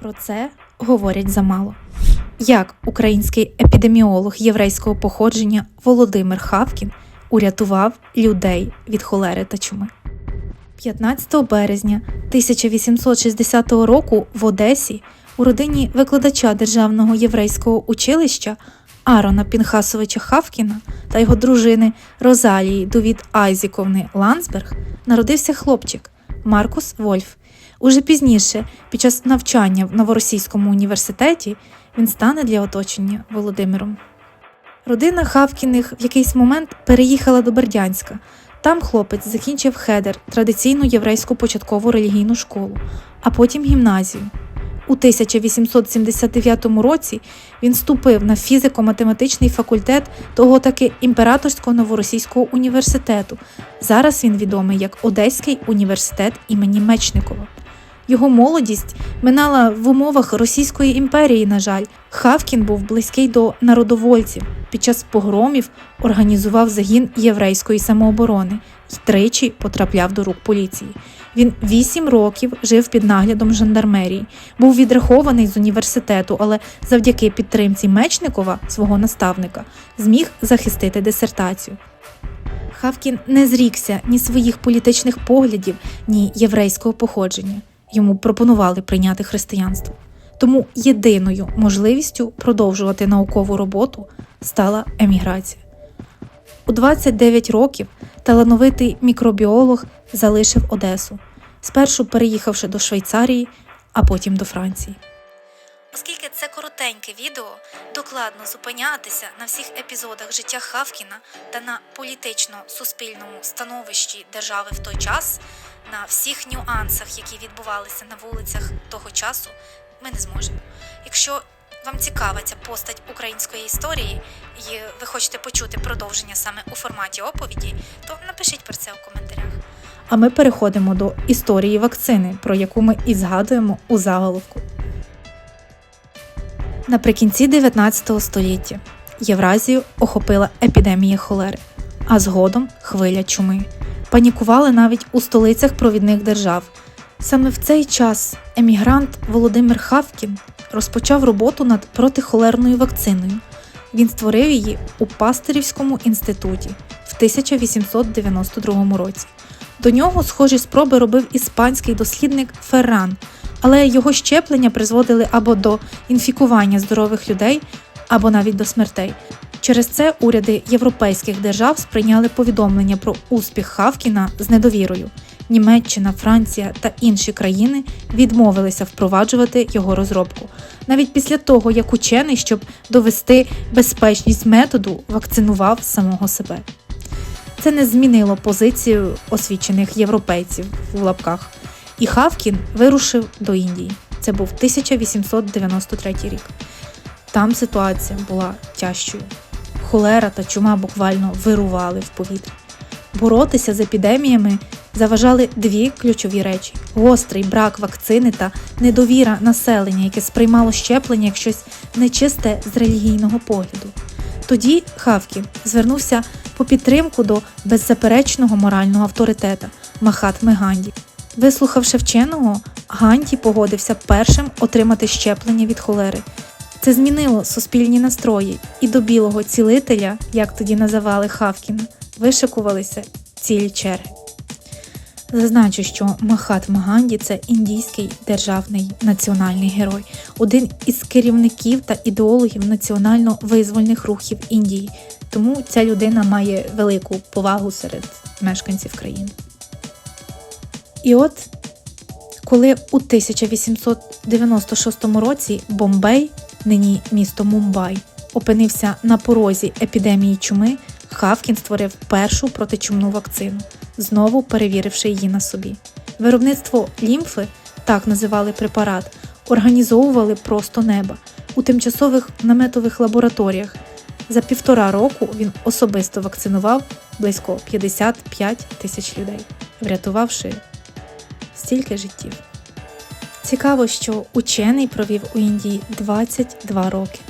Про це говорять замало. Як український епідеміолог єврейського походження Володимир Хавкін урятував людей від холери та чуми. 15 березня 1860 року в Одесі у родині викладача Державного єврейського училища Арона Пінхасовича Хавкіна та його дружини Розалії Довід Айзіковни Ландсберг народився хлопчик Маркус Вольф. Уже пізніше, під час навчання в Новоросійському університеті, він стане для оточення Володимиром. Родина Хавкіних в якийсь момент переїхала до Бердянська. Там хлопець закінчив хедер традиційну єврейську початкову релігійну школу, а потім гімназію. У 1879 році він вступив на фізико-математичний факультет того таки імператорського новоросійського університету. Зараз він відомий як Одеський університет імені Мечникова. Його молодість минала в умовах Російської імперії, на жаль. Хавкін був близький до народовольців. Під час погромів організував загін єврейської самооборони і тричі потрапляв до рук поліції. Він вісім років жив під наглядом жандармерії, був відрахований з університету, але завдяки підтримці Мечникова, свого наставника, зміг захистити дисертацію. Хавкін не зрікся ні своїх політичних поглядів, ні єврейського походження. Йому пропонували прийняти християнство. Тому єдиною можливістю продовжувати наукову роботу стала еміграція. У 29 років талановитий мікробіолог залишив Одесу, спершу переїхавши до Швейцарії, а потім до Франції. Оскільки це коротеньке відео, докладно зупинятися на всіх епізодах життя Хавкіна та на політично-суспільному становищі держави в той час, на всіх нюансах, які відбувалися на вулицях того часу, ми не зможемо. Якщо вам цікава ця постать української історії, і ви хочете почути продовження саме у форматі оповіді, то напишіть про це у коментарях. А ми переходимо до історії вакцини, про яку ми і згадуємо у заголовку. Наприкінці 19 століття Євразію охопила епідемія холери, а згодом хвиля чуми. Панікували навіть у столицях провідних держав. Саме в цей час емігрант Володимир Хавкін розпочав роботу над протихолерною вакциною. Він створив її у Пастирівському інституті в 1892 році. До нього схожі спроби робив іспанський дослідник Ферран, але його щеплення призводили або до інфікування здорових людей, або навіть до смертей. Через це уряди європейських держав сприйняли повідомлення про успіх Хавкіна з недовірою. Німеччина, Франція та інші країни відмовилися впроваджувати його розробку. Навіть після того, як учений, щоб довести безпечність методу, вакцинував самого себе. Це не змінило позицію освічених європейців в лапках. І Хавкін вирушив до Індії. Це був 1893 рік. Там ситуація була тяжчою. Холера та чума буквально вирували в повітрі. Боротися з епідеміями заважали дві ключові речі: гострий брак вакцини та недовіра населення, яке сприймало щеплення як щось нечисте з релігійного погляду. Тоді Хавкін звернувся по підтримку до беззаперечного морального авторитета Махатми Ганді. Вислухавши вченого, Ганді погодився першим отримати щеплення від холери. Це змінило суспільні настрої, і до білого цілителя, як тоді називали Хавкіна, вишикувалися цілі черги. Зазначу, що Махатма Ганді – це індійський державний національний герой, один із керівників та ідеологів національно-визвольних рухів Індії. Тому ця людина має велику повагу серед мешканців країни. І от, коли у 1896 році Бомбей, нині місто Мумбай, опинився на порозі епідемії чуми, Хавкін створив першу протичумну вакцину, знову перевіривши її на собі. Виробництво лімфи, так називали препарат, організовували просто неба у тимчасових наметових лабораторіях. За півтора року він особисто вакцинував близько 55 тисяч людей, врятувавши стільки життів. Цікаво, що учений провів у Індії 22 роки.